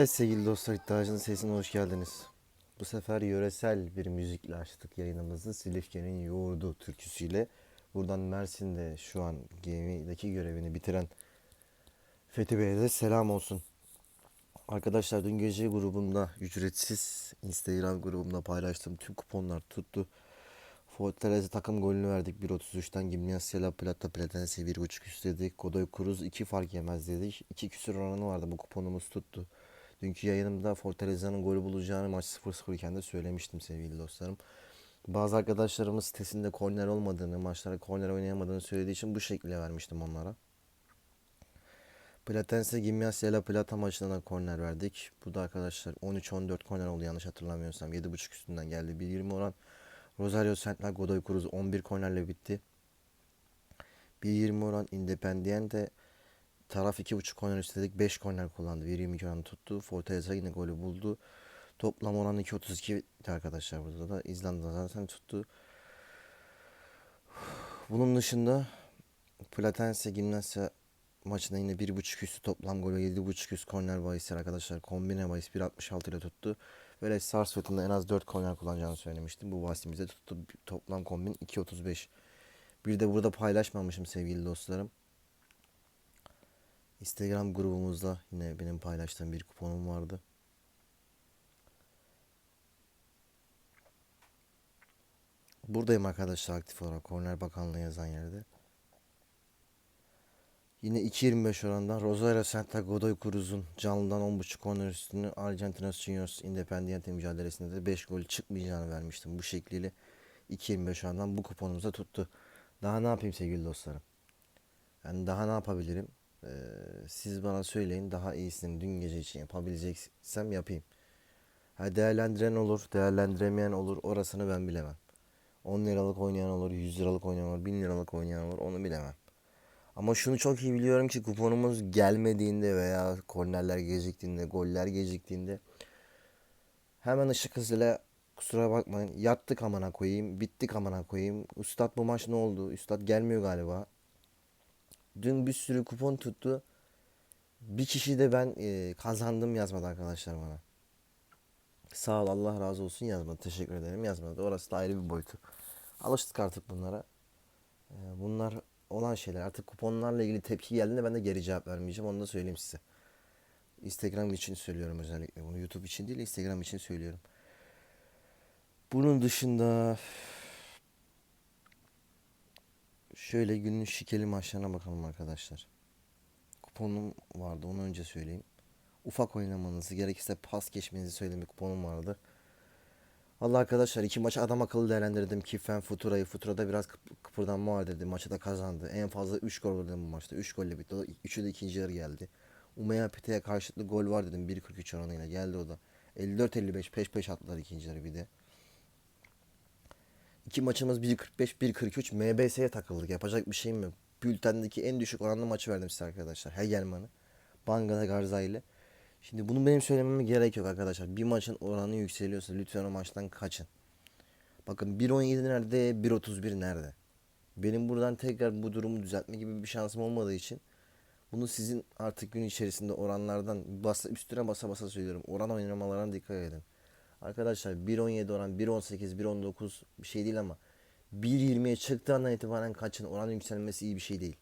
Evet sevgili dostlar iddiacının sesine hoş geldiniz. Bu sefer yöresel bir müzikle açtık yayınımızı. Silifke'nin yoğurdu türküsüyle. Buradan Mersin'de şu an gemideki görevini bitiren Fethi Bey'e de selam olsun. Arkadaşlar dün gece grubumda ücretsiz Instagram grubumda paylaştığım tüm kuponlar tuttu. Fortaleza takım golünü verdik 1.33'ten Gimnasia Plata Platense 1.5 üst dedik. Godoy Cruz 2 fark yemez dedik. 2 küsür oranı vardı bu kuponumuz tuttu. Dünkü yayınımda Fortaleza'nın golü bulacağını maç 0-0 iken de söylemiştim sevgili dostlarım. Bazı arkadaşlarımız sitesinde korner olmadığını, maçlara korner oynayamadığını söylediği için bu şekilde vermiştim onlara. Platense Gimnasia ile Plata maçına da korner verdik. Bu da arkadaşlar 13-14 korner oldu yanlış hatırlamıyorsam. 7.5 üstünden geldi. 1.20 oran. Rosario Central Godoy Cruz 11 kornerle bitti. 1.20 oran Independiente taraf 2.5 korner istedik. 5 korner kullandı. 1.22 oran tuttu. Fortaleza yine golü buldu. Toplam oran 2.32 bitti arkadaşlar burada da. İzlanda zaten tuttu. Bunun dışında Platense Gimnasia maçında yine 1.5 üstü toplam golü 7.5 üst korner bahisler arkadaşlar. Kombine bahis 1.66 ile tuttu. Böyle Sarsfield'ın en az 4 korner kullanacağını söylemiştim. Bu bahisimize tuttu. Toplam kombin 2.35. Bir de burada paylaşmamışım sevgili dostlarım. Instagram grubumuzda yine benim paylaştığım bir kuponum vardı. Buradayım arkadaşlar aktif olarak Korner Bakanlığı yazan yerde. Yine 2.25 orandan Rosario Santa Godoy Cruz'un canlıdan 10.5 korner üstünü Argentinos Juniors Independiente mücadelesinde de 5 gol çıkmayacağını vermiştim. Bu şekliyle 2.25 orandan bu kuponumuza tuttu. Daha ne yapayım sevgili dostlarım? Yani daha ne yapabilirim? Ee, siz bana söyleyin daha iyisini dün gece için yapabileceksem yapayım. Ha, değerlendiren olur, değerlendiremeyen olur. Orasını ben bilemem. 10 liralık oynayan olur, 100 liralık oynayan olur, 1000 liralık oynayan olur. Onu bilemem. Ama şunu çok iyi biliyorum ki kuponumuz gelmediğinde veya kornerler geciktiğinde, goller geciktiğinde hemen ışık hızıyla kusura bakmayın yattık amına koyayım, bittik amına koyayım. Üstad bu maç ne oldu? Üstad gelmiyor galiba. Dün bir sürü kupon tuttu. Bir kişi de ben e, kazandım yazmadı arkadaşlar bana. Sağ ol Allah razı olsun yazmadı. Teşekkür ederim yazmadı. Orası da ayrı bir boyutu. Alıştık artık bunlara. E, bunlar olan şeyler. Artık kuponlarla ilgili tepki geldiğinde ben de geri cevap vermeyeceğim. Onu da söyleyeyim size. Instagram için söylüyorum özellikle bunu. YouTube için değil Instagram için söylüyorum. Bunun dışında şöyle günün şikeli maçlarına bakalım arkadaşlar. Kuponum vardı onu önce söyleyeyim. Ufak oynamanızı gerekirse pas geçmenizi söylediğim bir kuponum vardı. Vallahi arkadaşlar iki maçı adam akıllı değerlendirdim. Kifen Futura'yı. Futura'da biraz kıp- kıpırdanma var dedi. Maçı da kazandı. En fazla 3 gol dedim bu maçta. 3 golle bitti. O 3'ü de ikinci yarı geldi. Umeya Pete'ye karşılıklı gol var dedim. 1.43 oranıyla geldi o da. 54-55 peş peş attılar ikinci yarı bir de. İki maçımız 1.45 1.43 MBS'ye takıldık. Yapacak bir şeyim yok. Bültendeki en düşük oranlı maçı verdim size arkadaşlar. Hegelman'ı. Banga'da Garza ile. Şimdi bunu benim söylememe gerek yok arkadaşlar. Bir maçın oranı yükseliyorsa lütfen o maçtan kaçın. Bakın 1.17 nerede, 1.31 nerede? Benim buradan tekrar bu durumu düzeltme gibi bir şansım olmadığı için bunu sizin artık gün içerisinde oranlardan basa, üstüne basa basa söylüyorum. Oran oynamalarına dikkat edin. Arkadaşlar 1.17 oran, 1.18, 1.19 bir şey değil ama 1.20'ye çıktığı andan itibaren kaçın. Oran yükselmesi iyi bir şey değil.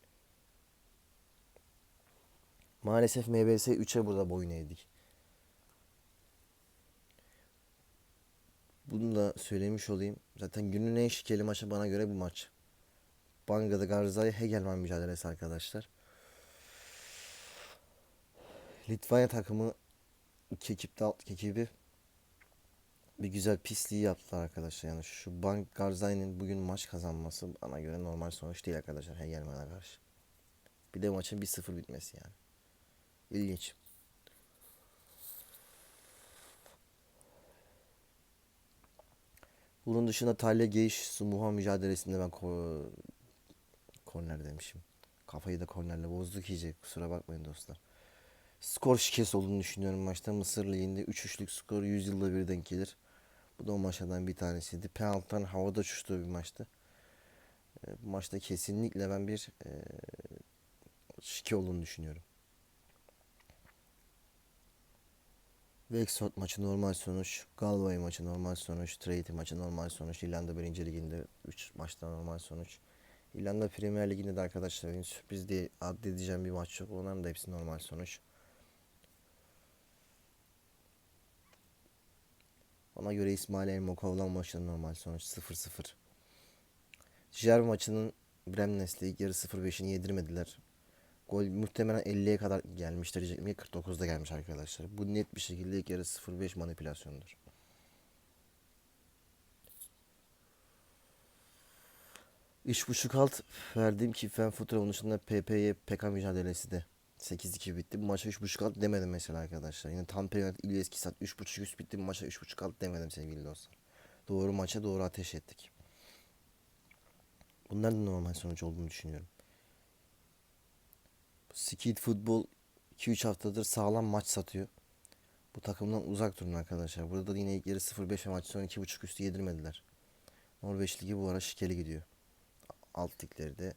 Maalesef MBS 3'e burada boyun eğdik. Bunu da söylemiş olayım. Zaten günün en şikeli maçı bana göre bu maç. Banga'da Garzai Hegelman mücadelesi arkadaşlar. Litvanya takımı iki ekipte alt ekibi bir güzel pisliği yaptılar arkadaşlar. Yani şu Bank Garzai'nin bugün maç kazanması bana göre normal sonuç değil arkadaşlar Hegelman'a karşı. Bir de maçın 1-0 bitmesi yani. İlginç. Bunun dışında Talya Geiş Sumuha mücadelesinde ben ko korner demişim. Kafayı da kornerle bozduk iyice. Kusura bakmayın dostlar. Skor şikesi olduğunu düşünüyorum maçta. Mısır Ligi'nde 3-3'lük skor 100 yılda bir denk gelir. Bu da o maçlardan bir tanesiydi. Penaltıdan havada uçuştuğu bir maçtı. E, bu maçta kesinlikle ben bir e, şike olduğunu düşünüyorum. Wexford maçı normal sonuç. Galway maçı normal sonuç. Trade maçı normal sonuç. İrlanda 1. Ligi'nde 3 maçta normal sonuç. İrlanda Premier Ligi'nde de arkadaşlar sürpriz diye addedeceğim bir maç yok. Onların da hepsi normal sonuç. Ona göre İsmail Elmokov'lan maçının normal sonuç 0-0. Jer maçının Bremnes'le ilk yarı 0-5'ini yedirmediler. Gol muhtemelen 50'ye kadar gelmiştir diyecektim. Ya 49'da gelmiş arkadaşlar. Bu net bir şekilde ilk yarı 0-5 manipülasyonudur. Üç buçuk alt verdiğim ki Fen Futra dışında PP'ye PK mücadelesi de 8-2 bitti. Maça 3.5 alt demedim mesela arkadaşlar. Yine tam periyot İlyas Kisat 3.5 üst bitti. Maça 3.5 alt demedim sevgili dostlar. Doğru maça doğru ateş ettik. Bunlar da normal sonuç olduğunu düşünüyorum. Skid Futbol 2-3 haftadır sağlam maç satıyor. Bu takımdan uzak durun arkadaşlar. Burada da yine ilk yarı 0-5 ve maç sonu 2.5 üstü yedirmediler. Norveç Ligi bu ara şikeli gidiyor. Alt ligleri de.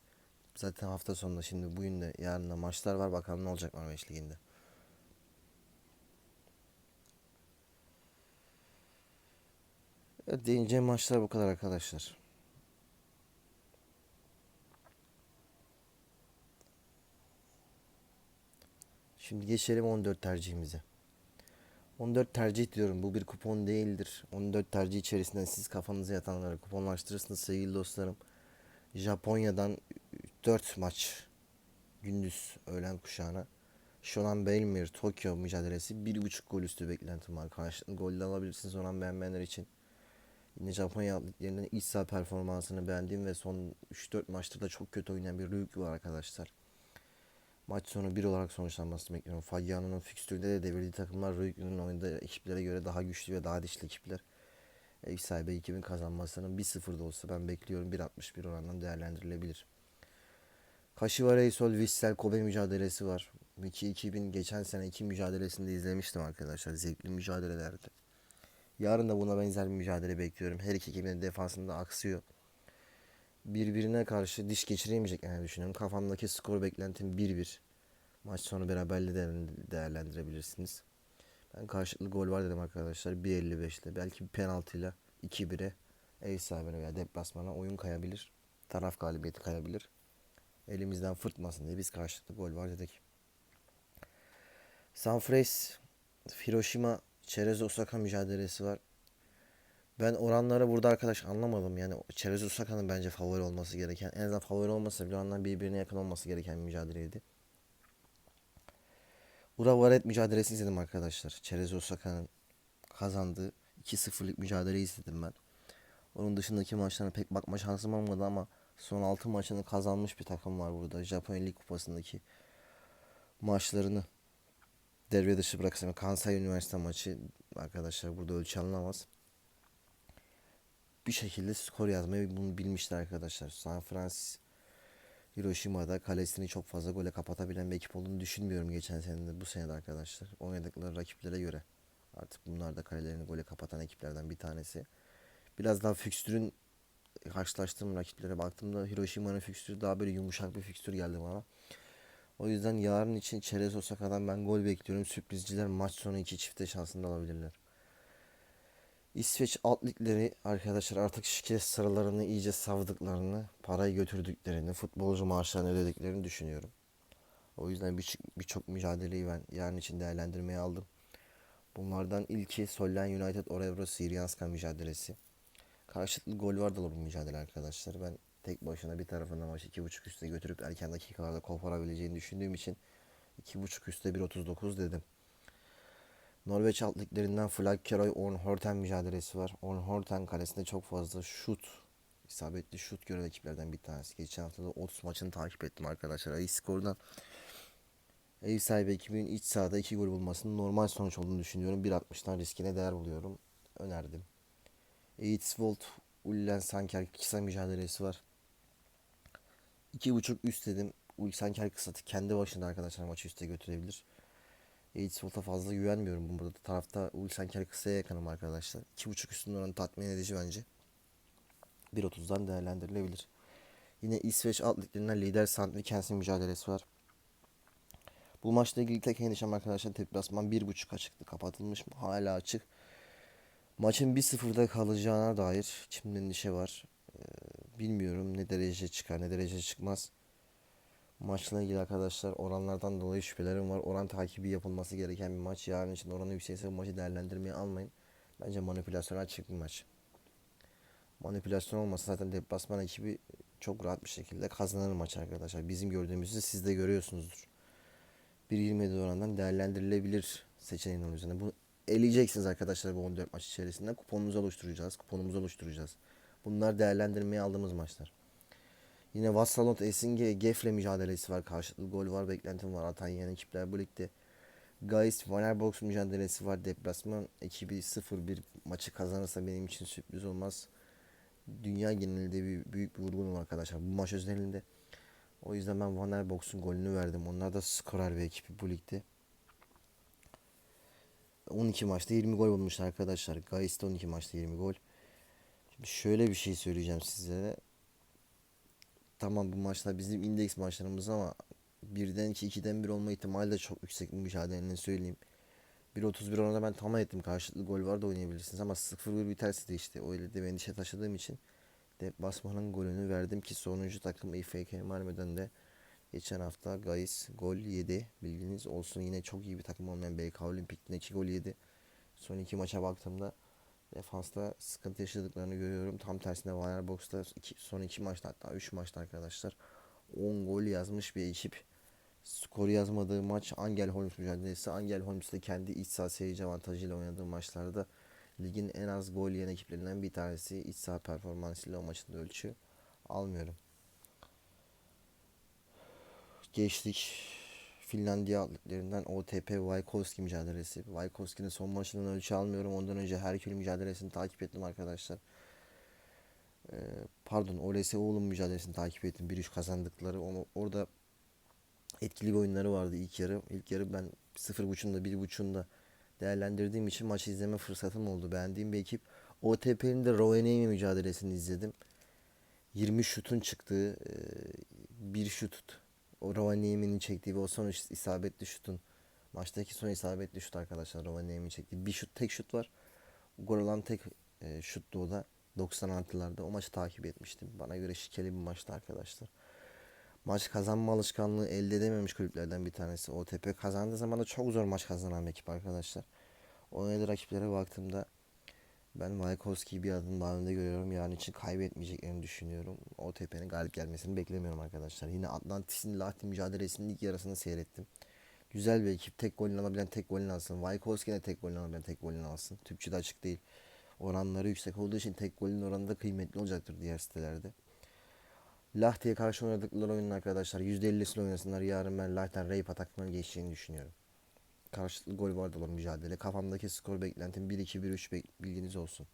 Zaten hafta sonunda şimdi bugün de yarın da maçlar var. Bakalım ne olacak Norveç Ligi'nde. Evet, değineceğim maçlar bu kadar arkadaşlar. Şimdi geçelim 14 tercihimize. 14 tercih diyorum. Bu bir kupon değildir. 14 tercih içerisinden siz kafanıza yatanları kuponlaştırırsınız sevgili dostlarım. Japonya'dan 4 maç gündüz öğlen kuşağına. Shonan Bellmere Tokyo mücadelesi 1.5 gol üstü beklentim var. Karşılıklı golle alabilirsiniz Shonan beğenmeyenler için. Yine Japonya atletlerinden iç saha performansını beğendiğim ve son 3-4 maçta da çok kötü oynayan bir Ryuk var arkadaşlar. Maç sonu 1 olarak sonuçlanmasını bekliyorum. Fagiano'nun fikstüründe de devirdiği takımlar Ryuk'un oyunda ekiplere göre daha güçlü ve daha dişli ekipler. Ev sahibi 2000 kazanmasının 1-0 da olsa ben bekliyorum 1.61 orandan değerlendirilebilir. Kashiwa Reysol Vissel Kobe mücadelesi var. 2-2000 geçen sene iki mücadelesinde izlemiştim arkadaşlar. Zevkli mücadelelerdi. Yarın da buna benzer bir mücadele bekliyorum. Her iki ekibin defansında aksıyor. Birbirine karşı diş geçiremeyeceklerini düşünüyorum. Kafamdaki skor beklentim 1-1. Maç sonu beraberliği de değerlendirebilirsiniz. Ben karşılıklı gol var dedim arkadaşlar. 1.55'te belki bir penaltıyla 2-1'e ev sahibine veya deplasmana oyun kayabilir. Taraf galibiyeti kayabilir. Elimizden fırtmasın diye biz karşılıklı gol var dedik. Sanfrecce Hiroşima Çerez Osaka mücadelesi var. Ben oranları burada arkadaş anlamadım. Yani Çerez Osaka'nın bence favori olması gereken, en azından favori olmasa bile oranlar birbirine yakın olması gereken bir mücadeleydi. Uravaret mücadelesi izledim arkadaşlar. Çerez Osaka'nın kazandığı 2-0'lık mücadeleyi izledim ben. Onun dışındaki maçlarına pek bakma şansım olmadı ama son 6 maçını kazanmış bir takım var burada. Japonya Lig Kupası'ndaki maçlarını devre dışı bıraksam Kansai Üniversite maçı arkadaşlar burada ölçü alınamaz. Bir şekilde skor yazmayı bunu bilmişler arkadaşlar. San Francisco Hiroşima'da kalesini çok fazla gole kapatabilen bir ekip olduğunu düşünmüyorum geçen sene de bu sene de arkadaşlar. Oynadıkları rakiplere göre artık bunlar da kalelerini gole kapatan ekiplerden bir tanesi. Biraz daha fikstürün karşılaştığım rakiplere baktığımda Hiroşima'nın fikstürü daha böyle yumuşak bir fikstür geldi bana. O yüzden yarın için Çerez Osaka'dan ben gol bekliyorum. Sürprizciler maç sonu iki çifte şansını alabilirler. İsveç alt ligleri arkadaşlar artık şirket sıralarını iyice savdıklarını, parayı götürdüklerini, futbolcu maaşlarını ödediklerini düşünüyorum. O yüzden birçok birçok mücadeleyi ben yarın için değerlendirmeye aldım. Bunlardan ilki Sollen United Orebro Siryanska mücadelesi. Karşılıklı gol var da bu mücadele arkadaşlar. Ben tek başına bir tarafına maçı 2.5 üstte götürüp erken dakikalarda koparabileceğini düşündüğüm için 2.5 üstte 1.39 dedim. Norveç alt liglerinden Flakkeroy Orn Horten mücadelesi var. Horten kalesinde çok fazla şut, isabetli şut gören ekiplerden bir tanesi. Geçen hafta da 30 maçını takip ettim arkadaşlar. Ayı skordan ev sahibi ekibinin iç sahada 2 gol bulmasının normal sonuç olduğunu düşünüyorum. 1.60'dan riskine değer buluyorum. Önerdim. Eidsvold Ullen Sanker kısa mücadelesi var. 2.5 üst dedim. Ul Sanker kısatı kendi başına arkadaşlar maçı üste götürebilir. Eidsvold'a fazla güvenmiyorum. Burada tarafta Ul Sanker kısaya yakınım arkadaşlar. 2.5 üstünün oranı tatmin edici bence. 1.30'dan değerlendirilebilir. Yine İsveç alt liglerinden lider Sandvikensin mücadelesi var. Bu maçla ilgili tek endişem arkadaşlar deplasman 1.5 açıktı. Kapatılmış mı? Hala açık. Maçın 1-0'da kalacağına dair içimde endişe var. Ee, bilmiyorum ne derece çıkar ne derece çıkmaz. Maçla ilgili arkadaşlar oranlardan dolayı şüphelerim var. Oran takibi yapılması gereken bir maç. Yarın için oranı yüksekse bu maçı değerlendirmeye almayın. Bence manipülasyona açık bir maç. Manipülasyon olmasa zaten deplasman ekibi çok rahat bir şekilde kazanır maç arkadaşlar. Bizim gördüğümüzü siz de görüyorsunuzdur. 1.27 orandan değerlendirilebilir seçeneğin üzerine. Bunu eleyeceksiniz arkadaşlar bu 14 maç içerisinde. Kuponunuzu oluşturacağız. Kuponumuzu oluşturacağız. Bunlar değerlendirmeye aldığımız maçlar. Yine Vassalot Esinge Gefle mücadelesi var. Karşılıklı gol var. Beklentim var. Atan yeni ekipler bu ligde. Geist Fenerbahçe mücadelesi var. Deplasman ekibi 0-1 maçı kazanırsa benim için sürpriz olmaz. Dünya genelinde bir, büyük bir vurgunum arkadaşlar. Bu maç özelinde. O yüzden ben Van der Box'un golünü verdim. Onlar da skorer bir ekibi bu ligde. 12 maçta 20 gol bulmuşlar arkadaşlar. Geist 12 maçta 20 gol. Şimdi şöyle bir şey söyleyeceğim sizlere. Tamam bu maçlar bizim indeks maçlarımız ama birden 2 2'den 1 olma ihtimali de çok yüksek bu mücadelenin söyleyeyim. 1.31 oranında ben tamam ettim. Karşılıklı gol var da oynayabilirsiniz ama 0-1 biterse de işte öyle de ben endişe taşıdığım için Deplasman'ın golünü verdim ki sonuncu takım İFK Malmö'den de geçen hafta Gais gol yedi. Bilginiz olsun yine çok iyi bir takım olmayan BK Olimpik'ten 2 gol yedi. Son iki maça baktığımda defansta sıkıntı yaşadıklarını görüyorum. Tam tersine Fenerbahçe'da iki, son iki maçta hatta 3 maçta arkadaşlar 10 gol yazmış bir ekip. Skoru yazmadığı maç Angel Holmes mücadelesi. Angel Holmes de kendi iç saha seyirci avantajıyla oynadığı maçlarda ligin en az gol yiyen ekiplerinden bir tanesi. İç saha performansıyla o maçın ölçü almıyorum. Geçtik. Finlandiya atletlerinden OTP Wajkowski mücadelesi. Wajkowski'nin son maçından ölçü almıyorum. Ondan önce Herkül mücadelesini takip ettim arkadaşlar. Ee, pardon OLS Oğlum mücadelesini takip ettim. 1-3 kazandıkları. Onu, orada etkili bir oyunları vardı ilk yarı. İlk yarı ben 0.5'unda 1.5'unda değerlendirdiğim için maçı izleme fırsatım oldu. Beğendiğim bir ekip. OTP'nin de Rovaniemi mücadelesini izledim. 20 şutun çıktığı e, bir şut o Rovaniemi'nin çektiği ve o son isabetli şutun maçtaki son isabetli şut arkadaşlar Rovaniemi'nin çektiği bir şut tek şut var. Gol olan tek e, şuttu o da 96'larda. O maçı takip etmiştim. Bana göre şikeli bir maçtı arkadaşlar. Maç kazanma alışkanlığı elde edememiş kulüplerden bir tanesi. OTP kazandığı zaman da çok zor maç kazanan bir ekip arkadaşlar. Oynadığı rakiplere baktığımda ben Mayakovski'yi bir adım daha önde görüyorum. Yani için kaybetmeyeceklerini düşünüyorum. OTP'nin galip gelmesini beklemiyorum arkadaşlar. Yine Atlantis'in Lahti mücadelesinin ilk yarısını seyrettim. Güzel bir ekip. Tek golünü alabilen tek golünü alsın. Vaykovski de tek golünü alabilen tek golünü alsın. Türkçe'de açık değil. Oranları yüksek olduğu için tek golün oranı da kıymetli olacaktır diğer sitelerde. Lahti'ye karşı oynadıkları oyunun arkadaşlar %50'sini oynasınlar. Yarın ben Lahti'den Reyp ataklarını geçeceğini düşünüyorum. Karşılıklı gol vardı olan mücadele. Kafamdaki skor beklentim 1-2-1-3 bilginiz olsun.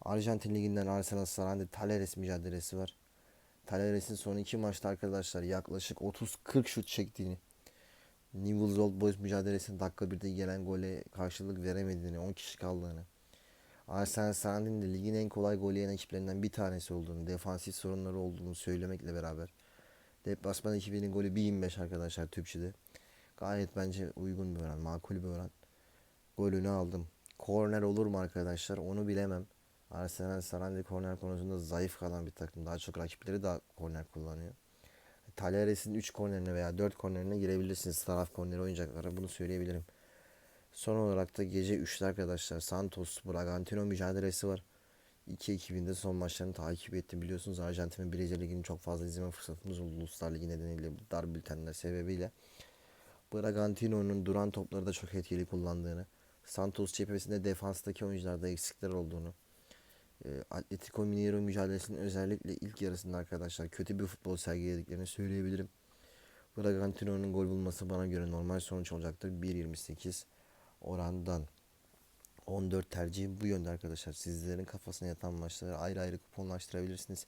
Arjantin Ligi'nden Arsenal Sarandi Taleres mücadelesi var. Taleres'in son iki maçta arkadaşlar yaklaşık 30-40 şut çektiğini, Newell's Old Boys mücadelesinin dakika 1'de gelen gole karşılık veremediğini, 10 kişi kaldığını, Arsenal Sarandi'nin de ligin en kolay gol yiyen ekiplerinden bir tanesi olduğunu, defansif sorunları olduğunu söylemekle beraber deplasman ekibinin golü 1.25 arkadaşlar Türkçe'de. Gayet bence uygun bir oran, makul bir oran. Golünü aldım. Korner olur mu arkadaşlar onu bilemem. Arsenal Sarandi korner konusunda zayıf kalan bir takım. Daha çok rakipleri daha korner kullanıyor. Taleres'in 3 kornerine veya 4 kornerine girebilirsiniz taraf korneri oyuncaklara. Bunu söyleyebilirim. Son olarak da gece 3'te arkadaşlar Santos Bragantino mücadelesi var. İki ekibinde son maçlarını takip ettim. Biliyorsunuz Arjantin ve Brezilya Ligi'ni çok fazla izleme fırsatımız oldu. Uluslar Ligi nedeniyle dar bültenler sebebiyle. Bragantino'nun duran topları da çok etkili kullandığını, Santos cephesinde defanstaki oyuncularda eksikler olduğunu, e, Atletico Mineiro mücadelesinin özellikle ilk yarısında arkadaşlar kötü bir futbol sergilediklerini söyleyebilirim. Bragantino'nun gol bulması bana göre normal sonuç olacaktır. 1.28 orandan 14 tercih bu yönde arkadaşlar. Sizlerin kafasına yatan maçları ayrı ayrı kuponlaştırabilirsiniz.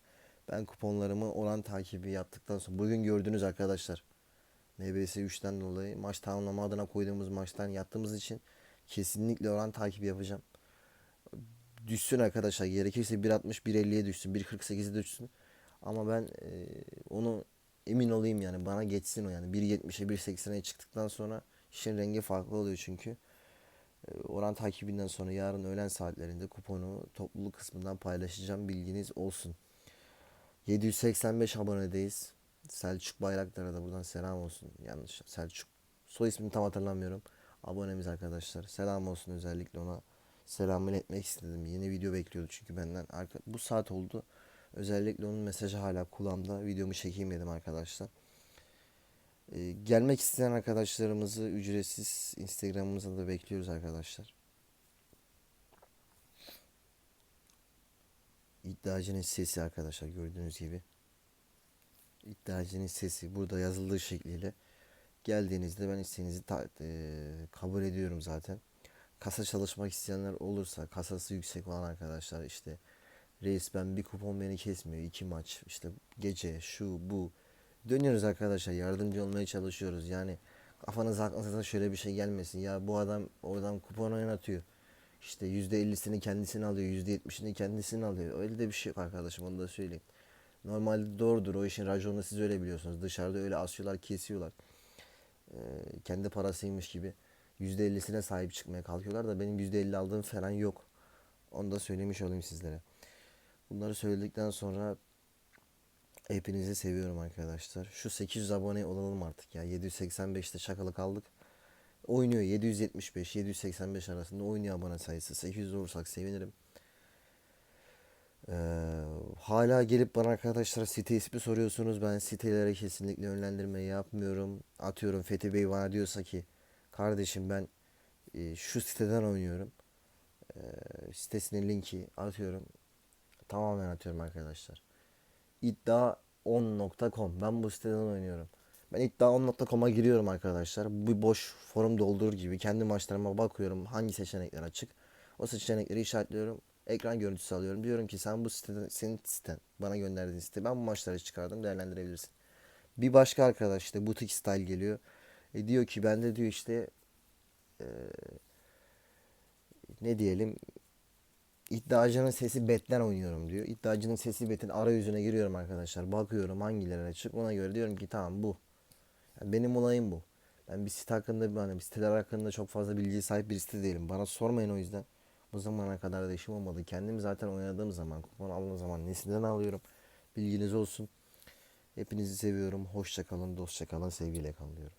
Ben kuponlarımı oran takibi yaptıktan sonra bugün gördünüz arkadaşlar. NBS 3'ten dolayı maç tamamlama adına koyduğumuz maçtan yattığımız için kesinlikle oran takibi yapacağım. Düşsün arkadaşlar gerekirse 1.60 1.50'ye düşsün 1.48'e düşsün. Ama ben e, onu emin olayım yani bana geçsin o yani 1.70'e 1.80'e çıktıktan sonra işin rengi farklı oluyor çünkü. Ee, Oran takibinden sonra yarın öğlen saatlerinde kuponu topluluk kısmından paylaşacağım bilginiz olsun. 785 abonedeyiz. Selçuk Bayraktar'a da buradan selam olsun. Yanlış Selçuk. Soy ismini tam hatırlamıyorum. Abonemiz arkadaşlar. Selam olsun özellikle ona selamını etmek istedim. Yeni video bekliyordu çünkü benden. Arka, bu saat oldu. Özellikle onun mesajı hala kulağımda. Videomu çekeyim dedim arkadaşlar. Ee, gelmek isteyen arkadaşlarımızı ücretsiz Instagram'ımıza da bekliyoruz arkadaşlar. İddiacının sesi arkadaşlar gördüğünüz gibi. İddiacının sesi burada yazıldığı şekliyle geldiğinizde ben isteğinizi ta- eee, kabul ediyorum zaten. Kasa çalışmak isteyenler olursa kasası yüksek olan arkadaşlar işte reis ben bir kupon beni kesmiyor iki maç işte gece şu bu. Dönüyoruz arkadaşlar yardımcı olmaya çalışıyoruz. Yani kafanıza aklınıza şöyle bir şey gelmesin. Ya bu adam oradan kupon oynatıyor. İşte %50'sini kendisini alıyor %70'ini kendisini alıyor. Öyle de bir şey yok arkadaşım onu da söyleyeyim. Normalde doğrudur o işin raconunu siz öyle biliyorsunuz dışarıda öyle asıyorlar kesiyorlar Ee, kendi parasıymış gibi %50'sine sahip çıkmaya kalkıyorlar da benim %50 aldığım falan yok. Onu da söylemiş olayım sizlere. Bunları söyledikten sonra hepinizi seviyorum arkadaşlar. Şu 800 abone olalım artık ya. 785'te çakalı kaldık. Oynuyor 775 785 arasında oynuyor abone sayısı. 800 olursak sevinirim. Ee, hala gelip bana arkadaşlar site ismi soruyorsunuz. Ben sitelere kesinlikle yönlendirme yapmıyorum. Atıyorum Fethi Bey bana diyorsa ki kardeşim ben e, şu siteden oynuyorum. Ee, sitesinin linki atıyorum. Tamamen atıyorum arkadaşlar. iddia10.com Ben bu siteden oynuyorum. Ben iddia10.com'a giriyorum arkadaşlar. Bu boş forum doldurur gibi kendi maçlarıma bakıyorum hangi seçenekler açık. O seçenekleri işaretliyorum. Ekran görüntüsü alıyorum. Diyorum ki sen bu siteden, senin siten, bana gönderdiğin site. Ben bu maçları çıkardım değerlendirebilirsin. Bir başka arkadaş işte Butik Style geliyor. E diyor ki ben de diyor işte e, ne diyelim İddiacının sesi betten oynuyorum diyor. İddiacının sesi betin arayüzüne giriyorum arkadaşlar. Bakıyorum hangileri açık. Ona göre diyorum ki tamam bu. Yani benim olayım bu. Ben bir site hakkında hani bir siteler hakkında çok fazla bilgiye sahip bir site değilim. Bana sormayın o yüzden. Bu zamana kadar da işim olmadı. Kendim zaten oynadığım zaman, kupon aldığım zaman nesinden alıyorum. Bilginiz olsun. Hepinizi seviyorum. Hoşça kalın, dostça kalın, sevgiyle kalın diyorum.